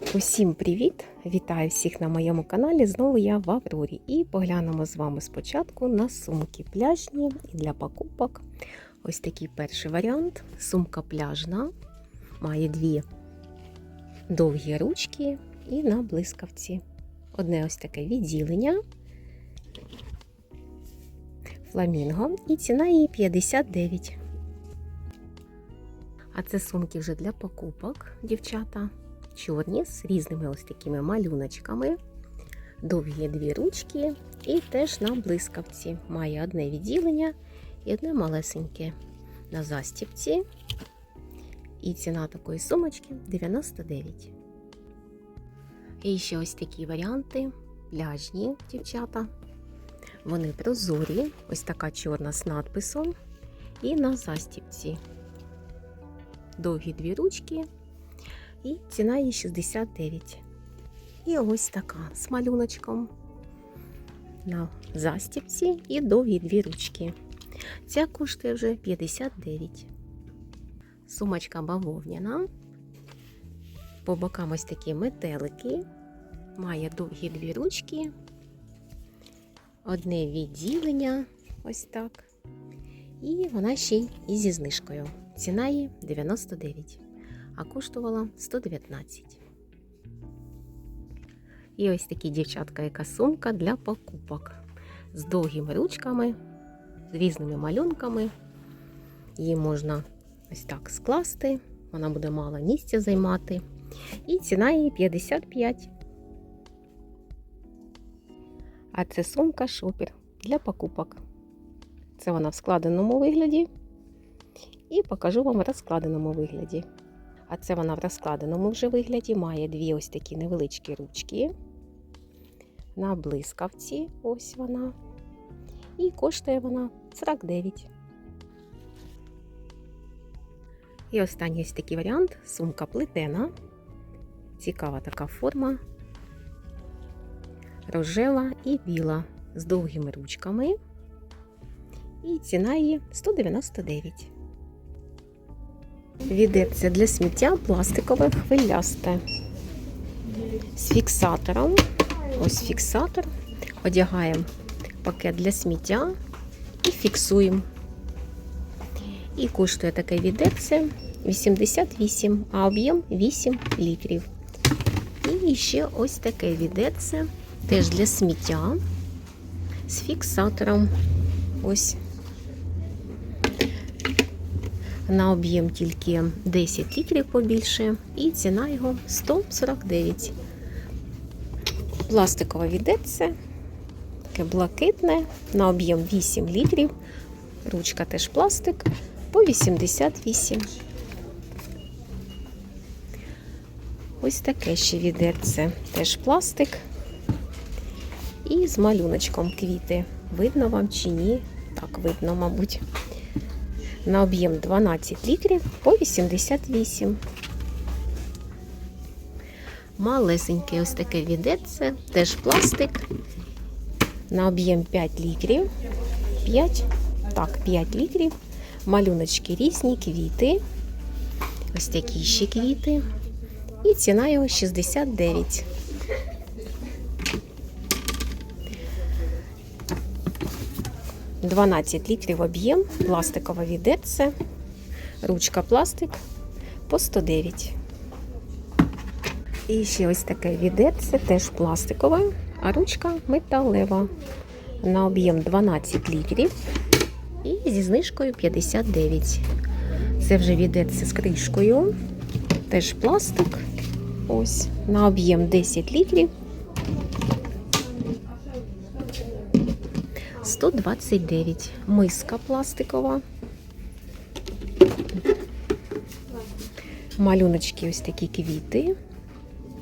Усім привіт! Вітаю всіх на моєму каналі. Знову я в Аврорі. І поглянемо з вами спочатку на сумки пляжні для покупок. Ось такий перший варіант. Сумка пляжна. Має дві довгі ручки і на блискавці. Одне ось таке відділення. Фламінго. І ціна її 59. А це сумки вже для покупок, дівчата чорні з різними ось такими малюночками, довгі дві ручки і теж на блискавці. Має одне відділення і одне малесеньке на застіпці. І ціна такої сумочки 99. І ще ось такі варіанти пляжні дівчата. Вони прозорі, ось така чорна з надписом. І на застіпці. Довгі дві ручки і ціна її 69. І ось така з малюночком на застіпці і довгі дві ручки. Ця коштує вже 59. Сумочка бавовняна. По бокам ось такі метелики. Має довгі дві ручки. Одне відділення. Ось так. І вона ще й зі знижкою. Ціна її 99 а коштувала 119. І ось такі дівчатка, яка сумка для покупок з довгими ручками, з різними малюнками. Її можна ось так скласти, вона буде мало місця займати. І ціна її 55. А це сумка шопер для покупок. Це вона в складеному вигляді. І покажу вам в розкладеному вигляді. А це вона в розкладеному вже вигляді має дві ось такі невеличкі ручки. На блискавці, ось вона. І коштує вона 49. І останній ось такий варіант сумка плетена. Цікава така форма. Рожева і біла з довгими ручками. І ціна її 199. Відерце для сміття пластикове хвилясте. З фіксатором. Ось фіксатор. Одягаємо пакет для сміття і фіксуємо. І коштує таке відерце 88, а об'єм 8 літрів. І ще ось таке відерце теж для сміття з фіксатором. Ось на об'єм тільки 10 літрів побільше, і ціна його 149. Пластикове відеться, таке блакитне, на об'єм 8 літрів. Ручка теж пластик по 88. Ось таке ще відерце, теж пластик. І з малюночком квіти. Видно вам чи ні? Так, видно, мабуть на об'єм 12 літрів по 88. Малесеньке ось таке відеце, теж пластик. На об'єм 5 літрів. 5, так, 5 літрів. Малюночки різні, квіти. Ось такі ще квіти. І ціна його 69. 12 літрів об'єм, пластикове відерце, ручка пластик по 109. І ще ось таке відерце, теж пластикове, а ручка металева. На об'єм 12 літрів і зі знижкою 59. Це вже відерце з кришкою, теж пластик. Ось, на об'єм 10 літрів 129. Миска пластикова. Малюночки ось такі квіти.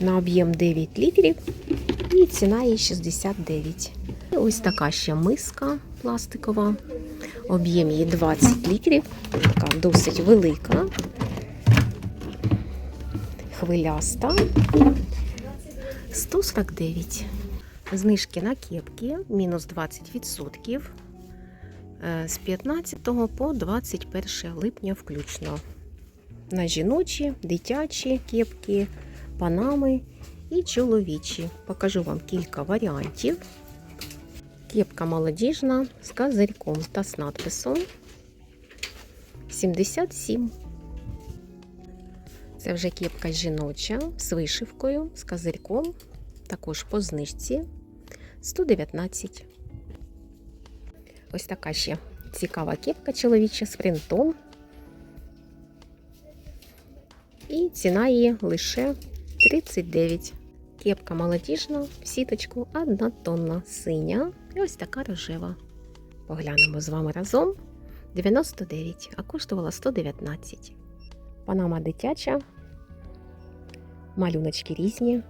На об'єм 9 літрів. І ціна її 69. І ось така ще миска пластикова. Об'єм її 20 літрів. Така досить велика. Хвиляста. 149. Знижки на кепки мінус 20% е, з 15 по 21 липня включно. На жіночі, дитячі кепки панами і чоловічі. Покажу вам кілька варіантів. Кепка молодіжна з козирьком та з надписом 77. Це вже кепка жіноча з вишивкою, з козирьком, також по знижці 119. Ось така ще цікава кепка чоловіча з принтом. І ціна її лише 39. Кепка молодіжна, в сіточку однотонна, синя і ось така рожева. Поглянемо з вами разом. 99, а коштувала 119. Панама дитяча. Малюночки різні.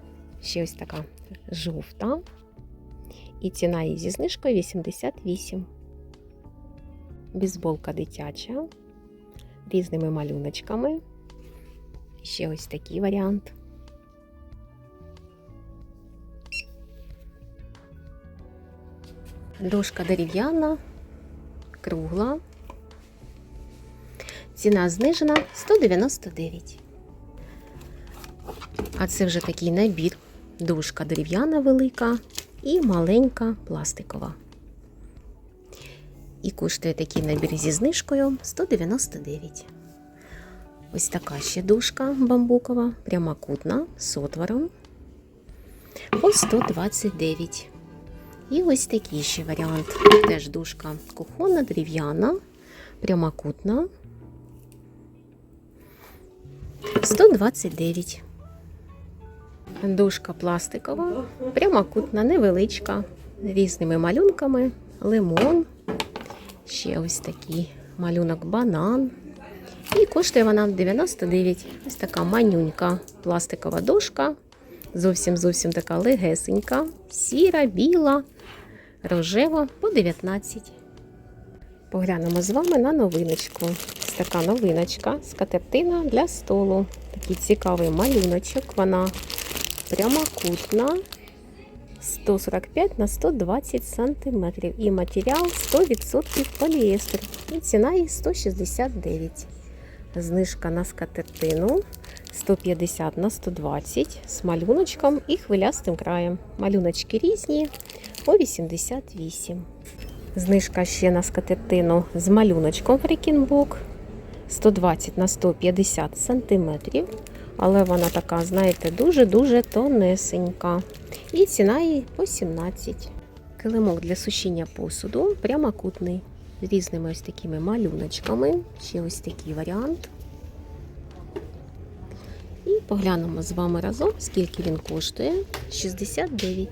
Ще ось така жовта. І ціна її зі знижкою 88. Бізболка дитяча. Різними малюночками. Ще ось такий варіант. Дошка дерев'яна, кругла. Ціна знижена 199. А це вже такий набір. Дошка дерев'яна велика і маленька пластикова. І коштує такий набір зі знижкою 199. Ось така ще дошка бамбукова, прямокутна з отвором по 129. І ось такий ще варіант. Теж дужка кухонна, дерев'яна, прямокутна. 129. Дужка пластикова, прямокутна, невеличка, різними малюнками, лимон. Ще ось такий малюнок банан. І коштує вона 99. Ось така манюнька пластикова дошка. Зовсім зовсім така легесенька, сіра, біла, рожева по 19. Поглянемо з вами на новиночку. Ось така новиночка, скатертина для столу. Такий цікавий малюночок. Вона прямокутна. 145 на 120 см. І матеріал 100% поліестер. І ціна її 169 Знижка на скатертину 150 на 120 з малюночком і хвилястим краєм. Малюночки різні по 88. Знижка ще на скатертину з малюночком фрікінбук 120 на 150 см. Але вона така, знаєте, дуже-дуже тонесенька. І ціна її по 17. Килимок для сушіння посуду прямокутний. З різними ось такими малюночками. Ще ось такий варіант. І поглянемо з вами разом, скільки він коштує. 69.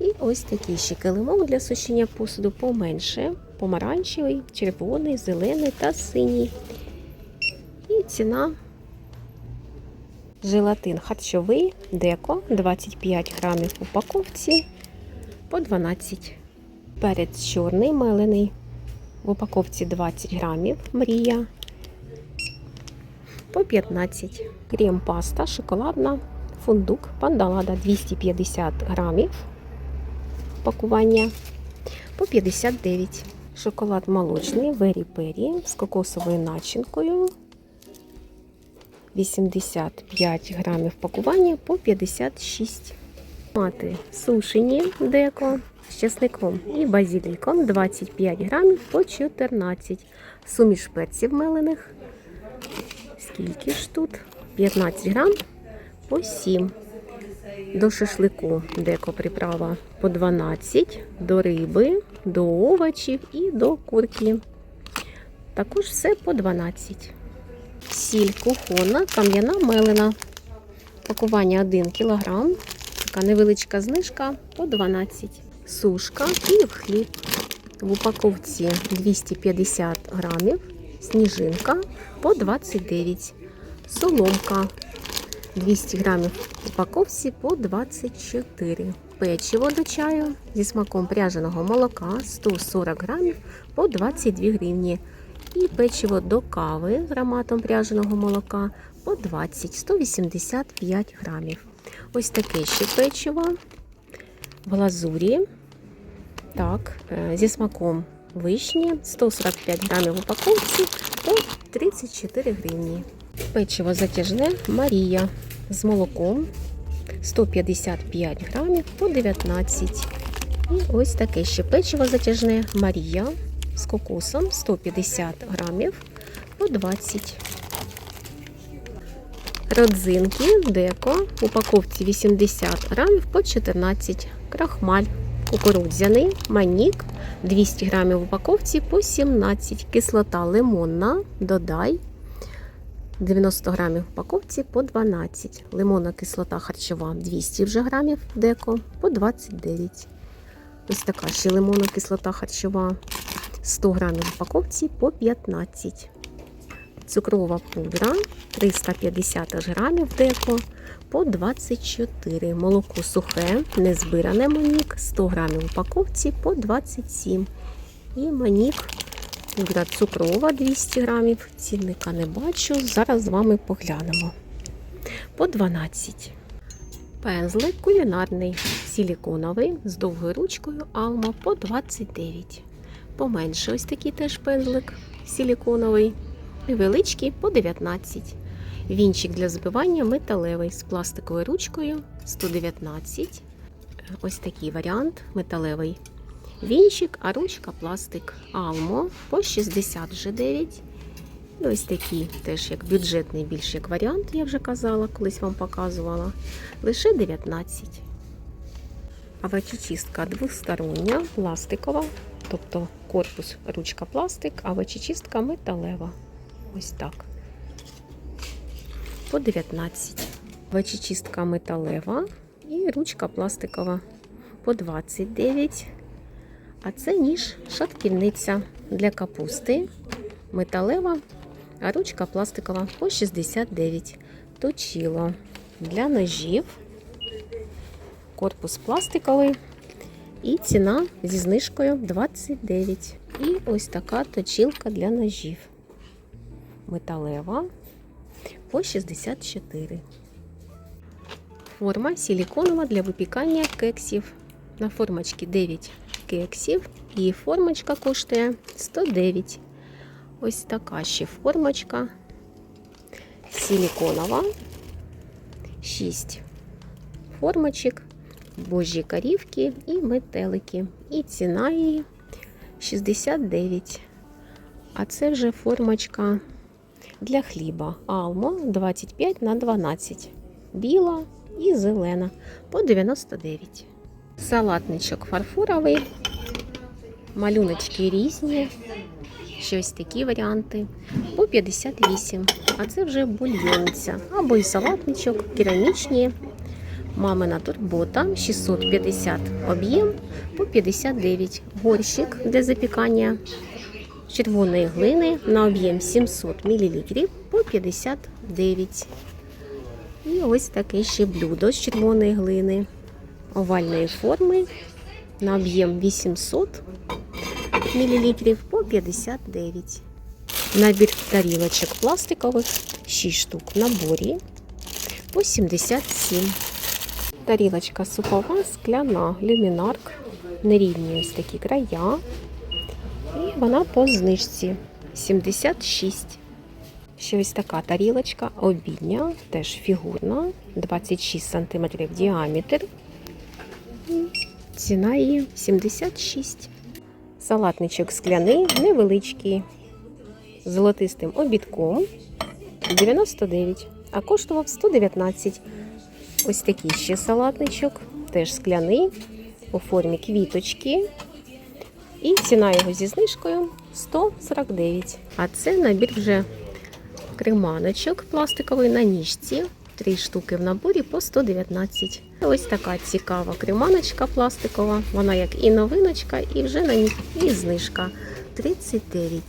І ось такий ще килимок для сушіння посуду поменше. Помаранчевий, червоний, зелений та синій. І ціна желатин харчовий, деко 25 грамів в упаковці по 12. Перець чорний мелений. В упаковці 20 грамів мрія по 15. Крем паста шоколадна, фундук, пандалада 250 грамів. Пакування по 59. Шоколад молочний Вері Пері з кокосовою начинкою. 85 грамів пакування по 56. Мати сушені деко з чесником і базиліком 25 грамів по 14. Суміш перців мелених. Скільки ж тут? 15 грам по 7. До шашлику деко приправа по 12, до риби, до овочів і до курки. Також все по 12. Сіль кухонна, кам'яна мелена. Пакування 1 кг. Така невеличка знижка по 12. Сушка і хліб. В упаковці 250 грамів. Сніжинка по 29. Соломка 200 грамів в упаковці по 24. Печиво до чаю зі смаком пряженого молока 140 грамів по 22 гривні. І печиво до кави з ароматом пряженого молока по 20 185 грамів. Ось таке ще печиво в глазурі. Так, е, зі смаком вишні 145 грамів в упаковці по 34 гривні. Печиво затяжне Марія з молоком 155 грамів по 19. І ось таке ще печиво затяжне Марія з кокосом 150 грамів по 20. Родзинки деко в упаковці 80 грамів по 14. Крахмаль кукурудзяний, манік 200 грамів в упаковці по 17. Кислота лимонна, додай 90 грамів в упаковці по 12. Лимонна кислота харчова 200 вже грамів деко по 29. Ось така ще лимонна кислота харчова 100 грамів в упаковці по 15. Цукрова пудра 350 грамів деко по 24. Молоко сухе, незбиране манік 100 грамів в упаковці по 27. І манік пудра цукрова 200 грамів. Цінника не бачу. Зараз з вами поглянемо. По 12. Пензлик кулінарний, силіконовий з довгою ручкою Alma по 29. Поменше ось такий теж пензлик силіконовий. Невеличкий по 19. Вінчик для збивання металевий з пластиковою ручкою 119. Ось такий варіант металевий. Вінчик, а ручка пластик Almo по 60 вже 9. І ось такий теж як бюджетний більш як варіант, я вже казала, колись вам показувала. Лише 19. Авечечистка двостороння, пластикова, тобто корпус ручка пластик, а авечечистка металева. Ось так. По 19. Авечечистка металева і ручка пластикова по 29. А це ніж шатківниця для капусти. Металева, а ручка пластикова по 69. Точило для ножів. Корпус пластиковий. І ціна зі знижкою 29. І ось така точилка для ножів. Металева по 64. Форма силіконова для випікання кексів. На формочці 9 кексів. І формочка коштує 109. Ось така ще формочка. Силіконова. 6 формочок, божі корівки і метелики. І ціна її 69. А це вже формочка для хліба. Алмо 25 на 12. Біла і зелена по 99. Салатничок фарфоровий. Малюночки різні. Щось такі варіанти по 58. А це вже бульйонця. Або і салатничок, керамічні. Мамина турбота 650 об'єм по 59. Горщик для запікання червоної глини на об'єм 700 мл по 59. І ось таке ще блюдо з червоної глини овальної форми на об'єм 800 мл по 59. Набір тарілочок пластикових 6 штук в наборі по 77. Тарілочка супова, скляна, люмінарк, нерівні ось такі края. І вона по знижці 76. Ще ось така тарілочка обідня, теж фігурна, 26 см діаметр. Ціна її 76. Салатничок скляний, невеличкий, золотистим обідком 99, а коштував 119. Ось такий ще салатничок, теж скляний, у формі квіточки. І ціна його зі знижкою 149. А це набір вже креманочок пластиковий на ніжці. Три штуки в наборі по 119. Ось така цікава креманочка пластикова. Вона як і новиночка, і вже на ній і знижка 39.